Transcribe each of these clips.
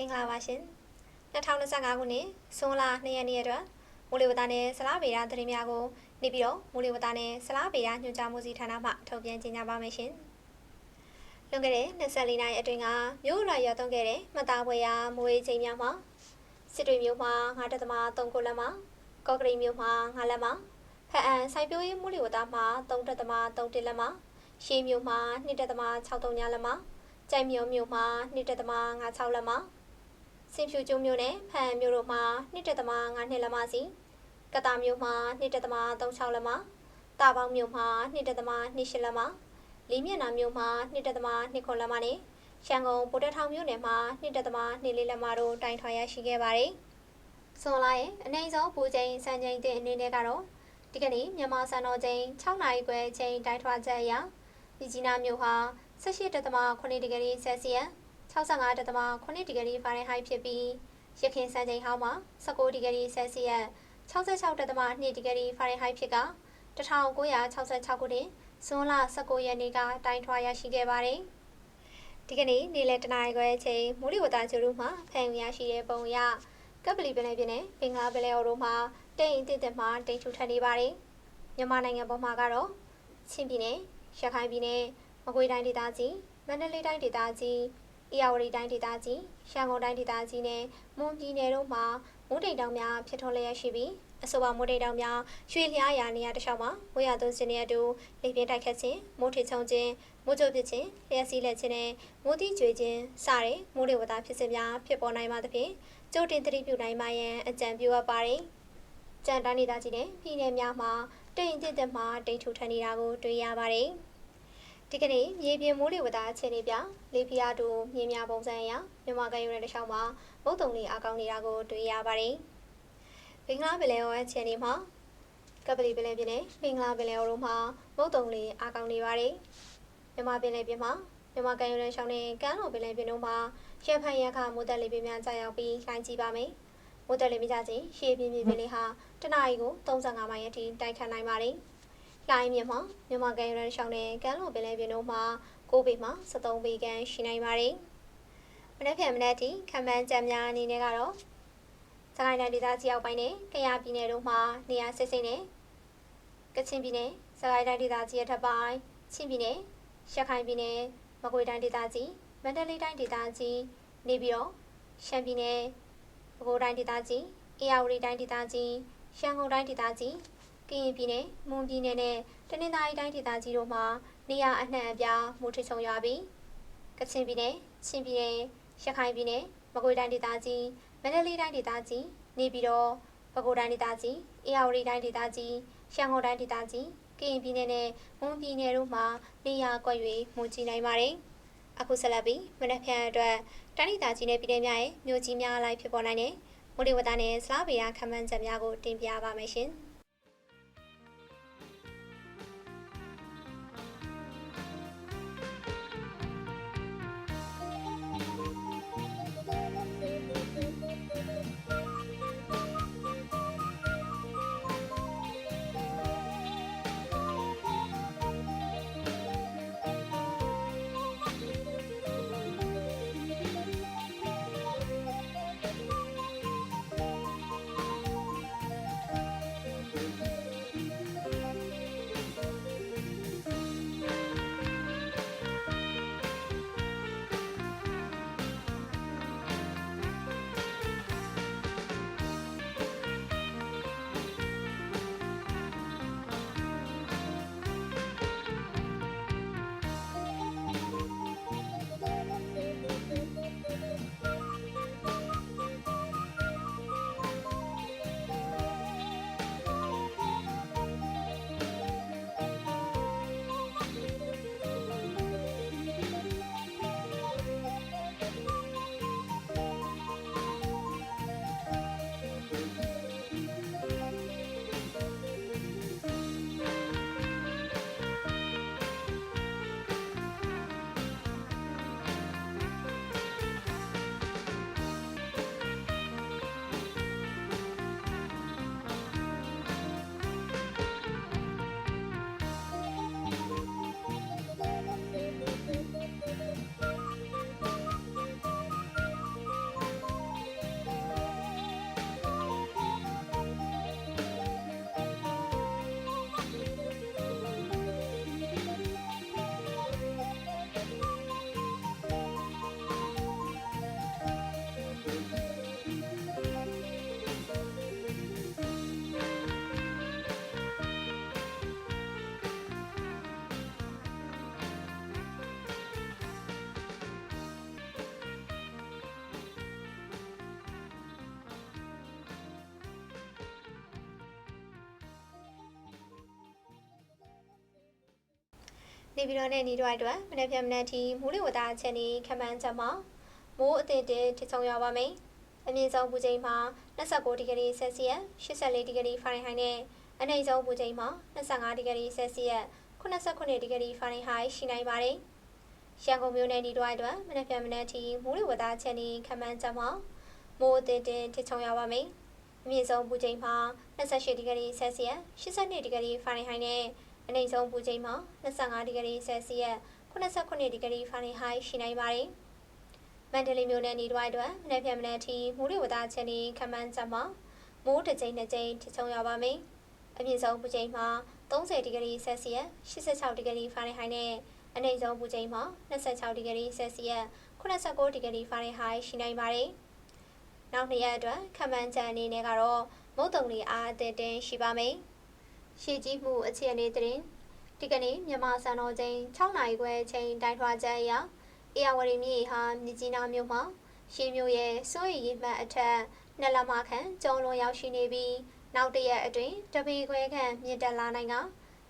မင်္ဂလာပါရှင်2025ခုနှစ်ဇွန်လ2ရက်နေ့အတွက်မိုးလေဝသနဲ့ဆလားဗေဒသတင်းများကိုနေပြီးတော့မိုးလေဝသနဲ့ဆလားဗေဒညွှန်ကြားမှုစီဌာနမှထုတ်ပြန်ကြေညာပါမယ်ရှင်လွန်ခဲ့တဲ့24နာရီအတွင်းကမြို့ရွာရောက်သွန်းခဲ့တဲ့မသားပွဲရာမိုးရေးချိန်များမှာစစ်တွေမြို့မှာ9.3ခုလက်မှာကော့ကရိတ်မြို့မှာ9လက်မှာဖအံစိုက်ပျိုးရေးမိုးလေဝသမှာ3.3လက်မှာရှေးမြို့မှာ2.63ညလက်မှာကြိုက်မြို့မြို့မှာ2.56လက်မှာ စင်ဖြူကျုံမြို့နယ်ဖန်မြို့တို့မှာ2.5နှစ်လက်မစီကတာမြို့မှာ2.36လက်မတာပေါင်းမြို့မှာ2.28လက်မလေးမျက်နှာမြို့မှာ2.29လက်မနဲ့ရန်ကုန်ဗိုလ်တထောင်မြို့နယ်မှာ2.24လက်မတို့တိုင်ထွာရရှိခဲ့ပါတယ်။ဆွန်လာရဲ့အနေဆုံးပူချိန်စံချိန်တင်အနေနဲ့ကတော့ဒီကနေ့မြန်မာစံတော်ချိန်6နာရီခွဲချိန်တိုင်ထွာချက်အရမြကြီးနားမြို့ဟာ18.8ဒီဂရီဆယ်စီယပ် 65.8ဒီဂရီဖာရင်ဟိုက်ဖြစ်ပြီးရခင်စံချိန်ဟောင်းမှာ19ဒီဂရီဆယ်စီယပ်66.2ဒီဂရီဖာရင်ဟိုက်ဖြစ်က1966ခုနှစ်ဇွန်လ19ရက်နေ့ကတိုင်ထွာရရှိခဲ့ပါတယ်။ဒီကနေ့နေ့လယ်တနာရီခွဲအချိန်မူလီဝတာကျူတို့မှဖန်ရရှိတဲ့ပုံရကပလီပလဲပြင်းနဲ့ဘင်္ဂလားပလဲအိုတို့မှတိတ်အင်းတစ်တက်မှတိတ်ထူထပ်နေပါတယ်။မြန်မာနိုင်ငံပေါ်မှာကတော့ချင်းပြည်နယ်ရခိုင်ပြည်နယ်မကွေးတိုင်းဒေသကြီးမန္တလေးတိုင်းဒေသကြီး။ အေရဝတီတိုင်းဒေသကြီး၊ရှမ်းကုန်တိုင်းဒေသကြီးနဲ့မွန်ပြည်နယ်တို့မှာမိုးတိမ်တောင်များဖြစ်ထွန်းလျက်ရှိပြီးအဆိုပါမိုးတိမ်တောင်များရွှေလျားရာနေရာတစ်လျှောက်မှာဝေရသွန်းစင်းရဲ့အတူလေပြင်းတိုက်ခတ်ခြင်းမိုးထချုံခြင်းမိုးကြိုပစ်ခြင်းလျှက်စီးလက်ခြင်းနဲ့မိုးတိကျွေခြင်းစတဲ့မိုးလေဝသဖြစ်စဉ်များဖြစ်ပေါ်နိုင်ပါသဖြင့်ကြိုတင်သတိပြုနိုင်မှရန်အကြံပြုအပ်ပါတယ်။ကြံတိုင်းဒေသကြီးနဲ့ပြည်နယ်များမှာတိမ်တစ်တက်မှတိမ်ထူထန်နေတာကိုတွေ့ရပါတယ်။ ဒီကနေ့မြေပြင်မိုးလေဝသအခြေအနေပြလေပြားတူမြင်းများပုံစံအရမြန်မာကရုံးရဲ့တစ်ချောင်းမှာမုတ်တုံလေးအကောင်းနေတာကိုတွေ့ရပါတယ်။ဘင်္ဂလားပင်လယ်အော်အခြေအနေမှာကပလီပင်လယ်ပြင်နဲ့ဘင်္ဂလားပင်လယ်အော်တို့မှာမုတ်တုံလေးအကောင်းနေပါတယ်။မြန်မာပင်လယ်ပြင်မှာမြန်မာကရုံးရဲ့ချောင်းနဲ့ကမ်းလွန်ပင်လယ်ပြင်တို့မှာရဖန်ရခမိုးတက်လေးပြင်းများကြာရောက်ပြီးလှိုင်းကြည့်ပါမယ်။မိုးတက်လေးမြကြခြင်းရှေးပြင်းပြင်းပင်လေးဟာတနအီကို35မိုင်အထိတိုက်ခတ်နိုင်ပါတယ်။ လိုင်းမြမှာမြန်မာကန်ရန်ရှောင်းတဲ့ကမ်းလွန်ပင်လယ်ပြင်တို့မှာ9ပေမှ73ပေခန့်ရှိနိုင်ပါတယ်။မနက်ဖြန်မနက်ထိခံမှန်းကြံများအနေနဲ့ကတော့စကိုင်းတိုင်းဒေသကြီးအောက်ပိုင်းနဲ့ကယားပြည်နယ်တို့မှာနေရာစစ်စစ်နဲ့ကချင်ပြည်နယ်စကိုင်းတိုင်းဒေသကြီးအထက်ပိုင်းချင်းပြည်နယ်ရခိုင်ပြည်နယ်မကွေးတိုင်းဒေသကြီးမန္တလေးတိုင်းဒေသကြီးနေပြည်တော်ရှမ်းပြည်နယ်ပဲခူးတိုင်းဒေသကြီးအေရဝတီတိုင်းဒေသကြီးရန်ကုန်တိုင်းဒေသကြီး ကရင်ပြည်နယ်မွန်ပြည်နယ်နဲ့တနင်္သာရီတိုင်းဒေသကြီးတို့မှာနေရာအနှံ့အပြားမိုးထချုံရွာပြီးကချင်ပြည်နယ်ချင်းပြည်နယ်ရခိုင်ပြည်နယ်မကွေးတိုင်းဒေသကြီးမန္တလေးတိုင်းဒေသကြီးနေပြည်တော်ပဲခူးတိုင်းဒေသကြီးအေရဝတီတိုင်းဒေသကြီးရှမ်းကုန်တိုင်းဒေသကြီးကရင်ပြည်နယ်နဲ့မွန်ပြည်နယ်တို့မှာနေရာကွက်၍မွန်ကြည့်နိုင်ပါတယ်အခုဆက်လက်ပြီးမနက်ဖြန်အတွက်တိုင်းဒေသကြီးနဲ့ပြည်နယ်များရဲ့မြို့ကြီးများအလိုက်ဖြစ်ပေါ်နိုင်တဲ့မိုးလေဝသနဲ့စလားဗေဒခန့်မှန်းချက်များကိုတင်ပြပါမယ်ရှင်။ နေပြည်တော်နဲ့နေတော့အတွက်မနေ့ဖြန်မနေ့ထိမူလဝတ္တအချက်ဤခမန်းချက်မှာမိုးအသင့်တင်ထချုံရောက်ပါမယ်။အမြင့်ဆုံးပူချိန်မှာ29ဒီဂရီဆယ်စီယပ်84ဒီဂရီဖာရင်ဟိုက်နဲ့အနိမ့်ဆုံးပူချိန်မှာ25ဒီဂရီဆယ်စီယပ်89ဒီဂရီဖာရင်ဟိုက်ရှိနိုင်ပါတယ်။ရန်ကုန်မြို့နယ်နေတော့အတွက်မနေ့ဖြန်မနေ့ထိမူလဝတ္တအချက်ဤခမန်းချက်မှာမိုးအသင့်တင်ထချုံရောက်ပါမယ်။အမြင့်ဆုံးပူချိန်မှာ28ဒီဂရီဆယ်စီယပ်82ဒီဂရီဖာရင်ဟိုက်နဲ့ အနိမ့်ဆုံးပူချိန်မှာ25ဒီဂရီဆယ်စီယပ်89ဒီဂရီဖာရင်ဟိုက်ရှိနိုင်ပါတယ်။မန္တလေးမြို့နယ်နေတွိုင်းတွင်မနေ့ဖြန်မနေ့ထိမူလဝတ္တချက်နေခမန်းချက်မှာမိုးတစ်ကြိမ်နှစ်ကြိမ်ထချုံရပါမယ်။အမြင့်ဆုံးပူချိန်မှာ30ဒီဂရီဆယ်စီယပ်86ဒီဂရီဖာရင်ဟိုက်နဲ့အနိမ့်ဆုံးပူချိန်မှာ26ဒီဂရီဆယ်စီယပ်89ဒီဂရီဖာရင်ဟိုက်ရှိနိုင်ပါတယ်။နောက်နှစ်ရက်အတွက်ခမန်းချက်အနေနဲ့ကတော့မုတ်တုံလီအားအသင့်တင်ရှိပါမယ်။ ရှေ့ကြီးမှုအခြေအနေသတင်းဒီကနေ့မြန်မာစံတော်ချိန်6နာရီခွဲချိန်တိုင်းထွာချက်အရအေယာဝတီမြေဟာမြကြီးနားမြို့မှာရှေးမြို့ရဲ့စိုးရိမ်ရေးမှတ်အထက်နှစ်လမခန့်ကျုံလွန်ရောက်ရှိနေပြီးနောက်တရက်အတွင်းတပေခွဲခန့်မြင့်တက်လာနိုင်က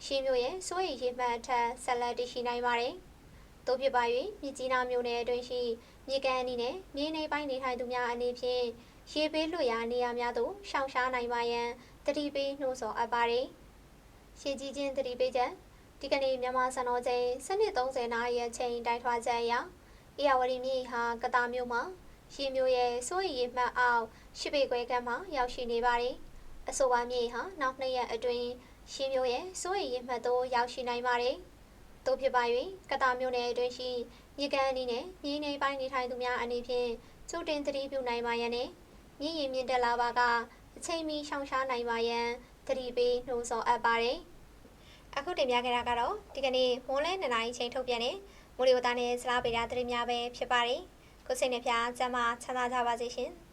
ရှေးမြို့ရဲ့စိုးရိမ်ရေးမှတ်အထက်ဆက်လက်တည်ရှိနိုင်ပါတယ်။သို့ဖြစ်ပါ၍မြကြီးနားမြို့နယ်အတွင်းရှိမြေကန်အနီးနဲ့မြေနေပိုင်းနေထိုင်သူများအနေဖြင့်ရေပေးလွှတ်ရာနေရာများသို့ရှောင်ရှားနိုင်ပါရန်တတိပေးနှိုးဆော်အပ်ပါတယ်။ ရှေးကြီးချင်းတတိပေးချက်ဒီကနေ့မြန်မာစံတော်ချိန်7:30နာရီအချိန်တိုင်းထွာချက်အရအေယာဝတီမြေဟာကတာမြို့မှာရေမျိုးရဲ့စိုးရိမ်ရေးမှတ်အောက်ရှိပေခွဲကမ်းမှာရောက်ရှိနေပါတယ်။အဆိုပါမြေဟာနောက်နှစ်ရက်အတွင်းရေမျိုးရဲ့စိုးရိမ်ရေးမှတ်သို့ရောက်ရှိနိုင်ပါတယ်။သို့ဖြစ်ပါ၍ကတာမြို့နယ်အတွင်းရှိမြေကန်အနီးနဲ့မြေနေပိုင်းနေထိုင်သူများအနေဖြင့်ကျိုးတင်သတိပြုနိုင်ပါရန်နဲ့မြေရင်မြင့်တက်လာပါကအချိန်မီရှောင်ရှားနိုင်ပါရန် သတိပေးနှိုးဆော်အပ်ပါတယ်။အခုတင်ပြခဲ့တာကတော့ဒီကနေ့မွန်းလဲ2နာရီချိန်ထုတ်ပြန်တဲ့မိုးလေဝသနဲ့စလားပေတာသတင်းများပဲဖြစ်ပါတယ်။ကိုစိတ်နှပြကျမ်းမာချမ်းသာကြပါစေရှင်။